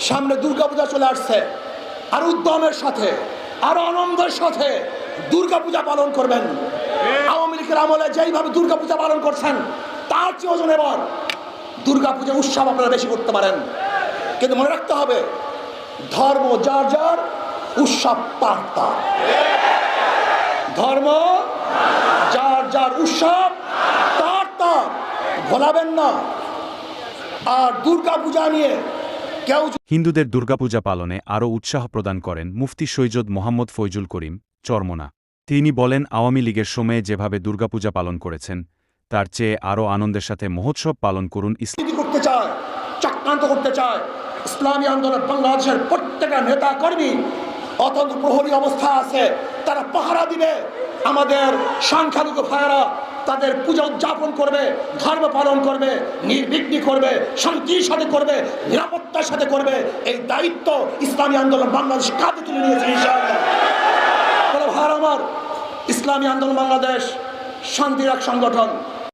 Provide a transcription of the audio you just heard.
সামনে দুর্গাপূজা চলে আসছে। আর উদ্যমের সাথে, আরও আনন্দের সাথে দুর্গাপূজা পালন করবেন। আওয়ামী লীগের আমলে যেইভাবে দুর্গাপূজা পালন করছেন, তার চেয়ে ওজন এবার দুর্গাপূজা উৎসব আপনারা বেশি করতে পারেন। কিন্তু মনে রাখতে হবে, ধর্ম যার যার, উৎসব তার তার। ধর্ম যার যার, উৎসব তার তার। ভোলাবেন না। আর দুর্গা পূজা নিয়ে হিন্দুদের দুর্গাপূজা পালনে আরও উৎসাহ প্রদান করেন মুফতি সৈয়দ মোহাম্মদ ফৈজুল করিম চরমনা। তিনি বলেন আওয়ামী লীগের সময়ে যেভাবে দুর্গাপূজা পালন করেছেন তার চেয়ে আরও আনন্দের সাথে মহোৎসব পালন করুন ইসলাম করতে চায় চক্রান্ত করতে চায় ইসলামী আন্দোলন বাংলাদেশের প্রত্যেকটা নেতা কর্মী অতন্ত্র প্রহরী অবস্থা আছে। তারা পাহারা দিবে। আমাদের সংখ্যালঘু ভাইয়েরা তাদের পূজা উদযাপন করবে, ধর্ম পালন করবে, নির্বিঘ্নি করবে, শান্তির সাথে করবে, নিরাপত্তার সাথে করবে। এই দায়িত্ব ইসলামী আন্দোলন বাংলাদেশ কাঁধে তুলে নিয়েছে ইসলামী আন্দোলন বাংলাদেশ শান্তির এক সংগঠন।